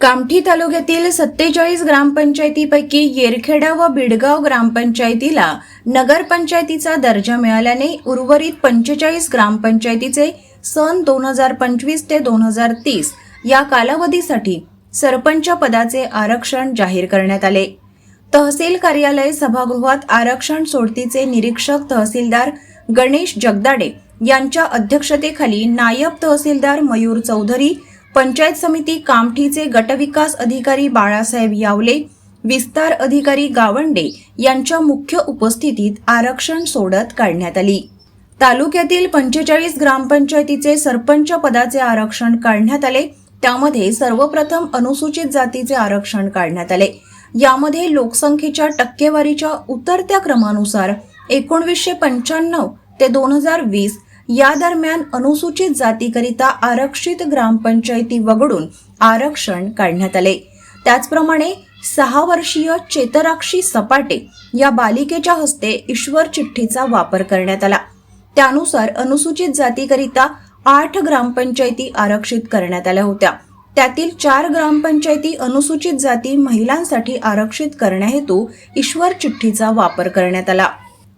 कामठी तालुक्यातील सत्तेचाळीस ग्रामपंचायतीपैकी येरखेडा व बिडगाव ग्रामपंचायतीला नगरपंचायतीचा दर्जा मिळाल्याने उर्वरित पंचेचाळीस ग्रामपंचायतीचे सन दोन हजार पंचवीस ते दोन हजार तीस या कालावधीसाठी सरपंच पदाचे आरक्षण जाहीर करण्यात आले. तहसील कार्यालय सभागृहात आरक्षण सोडतीचे निरीक्षक तहसीलदार गणेश जगदाडे यांच्या अध्यक्षतेखाली नायब तहसीलदार मयूर चौधरी पंचायत समिती कामठीचे गटविकास अधिकारी बाळासाहेब यावले विस्तार अधिकारी गावंडे यांच्या मुख्य उपस्थितीत आरक्षण सोडत काढण्यात आली. तालुक्यातील पंचेचाळीस ग्रामपंचायतीचे सरपंच पदाचे आरक्षण काढण्यात आले त्यामध्ये सर्वप्रथम अनुसूचित जातीचे आरक्षण काढण्यात आले. यामध्ये लोकसंख्येच्या टक्केवारीच्या उतरत्या क्रमानुसार एकोणवीसशे पंच्याण्णव ते दोन हजार वीस या दरम्यान अनुसूचित जातीकरिता आरक्षित ग्रामपंचायती वगळून आरक्षण काढण्यात आले. त्याचप्रमाणे सहा वर्षीय चेतराक्षी सपाटे या बालिकेच्या हस्ते ईश्वर चिठ्ठीचा वापर करण्यात आला. त्यानुसार अनुसूचित जातीकरिता आठ ग्रामपंचायती आरक्षित करण्यात आल्या होत्या. त्यातील चार ग्रामपंचायती अनुसूचित जाती महिलांसाठी आरक्षित करण्याहेतू ईश्वर चिठ्ठीचा वापर करण्यात आला.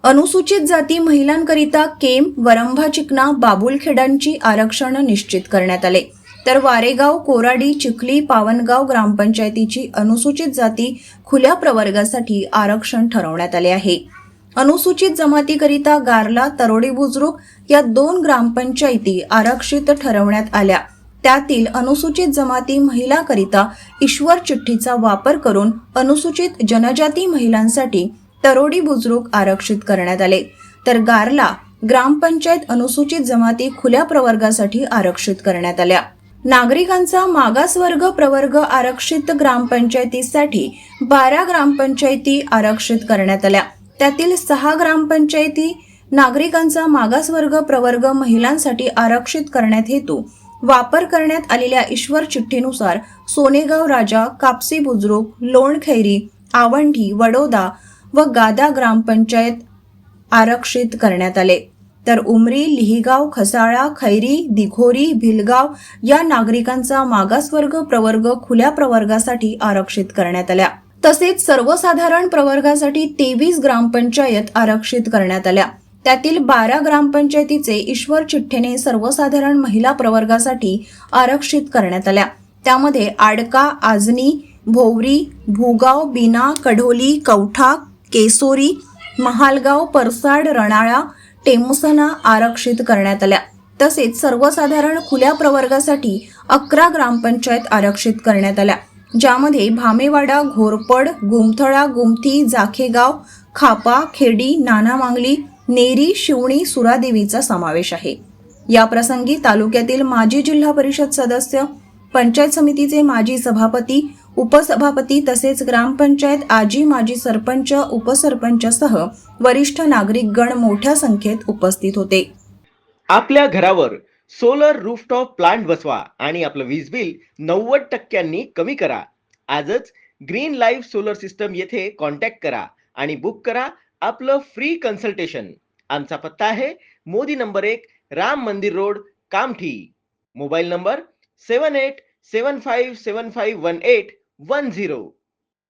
अनुसूचित जाती महिलांकरिता केम वरंभा चिकना बाबुलखेडांची आरक्षण निश्चित करण्यात आले. तर वारेगाव कोराडी चिखली पावनगाव ग्रामपंचायतीची अनुसूचित जाती खुल्या प्रवर्गासाठी आरक्षण ठरवण्यात आले आहे. अनुसूचित जमातीकरिता गारला तरोडी बुजुर्ग या दोन ग्रामपंचायती आरक्षित ठरवण्यात आल्या. त्यातील अनुसूचित जमाती महिलाकरिता ईश्वर चिठ्ठीचा वापर करून अनुसूचित जनजाती महिलांसाठी तरोडी बुजुर्ग आरक्षित करण्यात आले. तर गारला ग्रामपंचायत अनुसूचित जमाती खुल्या प्रवर्गासाठी आरक्षित करण्यात आल्या. नागरिकांचा मागासवर्ग प्रवर्ग आरक्षित ग्रामपंचायतीसाठी बारा ग्रामपंचायती आरक्षित करण्यात आल्या. त्यातील सहा ग्रामपंचायती नागरिकांचा मागासवर्ग प्रवर्ग महिलांसाठी आरक्षित करण्यात हेतू वापर करण्यात आलेल्या ईश्वर चिठ्ठीनुसार सोनेगाव राजा कापसी बुजरुक लोणखैरी आवंढी वडोदा व गादा ग्रामपंचायत आरक्षित करण्यात आले. तर उमरी लिहिगाव खसाळा खैरी दिघोरी भिलगाव या नागरिकांचा मागासवर्ग प्रवर्ग खुल्या प्रवर्गासाठी आरक्षित करण्यात आल्या. तसेच सर्वसाधारण प्रवर्गासाठी तेवीस ग्रामपंचायत आरक्षित करण्यात आल्या. त्यातील बारा ग्रामपंचायतीचे ईश्वर चिठ्ठेने सर्वसाधारण महिला प्रवर्गासाठी आरक्षित करण्यात आल्या. त्यामध्ये आडका आजनी भोवरी भूगाव बिना कढोली कवठा केसोरी महालगाव परसाड रणाळा टेमुसना आरक्षित करण्यात आल्या. तसेच सर्वसाधारण खुल्या प्रवर्गासाठी अकरा ग्रामपंचायत आरक्षित करण्यात आल्या ज्यामध्ये भामेवाडा घोरपड गुमथळा गुमथी जाखेगाव खापा खेडी नानामांगली नेरी शिवणी सुरादेवीचा समावेश आहे. या प्रसंगी तालुक्यातील माजी जिल्हा परिषद सदस्य पंचायत समितीचे माजी सभापती उपसभापती तसेच ग्रामपंचायत आजी माजी सरपंच उपसरपंचसह वरिष्ठ नागरिकगण मोठ्या संख्येत उपस्थित होते. आपल्या घरावर सोलर रूफटॉप प्लांट बसवा आणि आपलं वीज बिल नव्वद टक्क्यांनी कमी करा. आजच ग्रीन लाईफ सोलर सिस्टम येथे कॉन्टॅक्ट करा आणि बुक करा आपलं फ्री कन्सल्टेशन आमचा पत्ता आहे मोदी नंबर एक Ram Mandir road Kamthi. Mobile number seven eight seven five seven five one eight one zero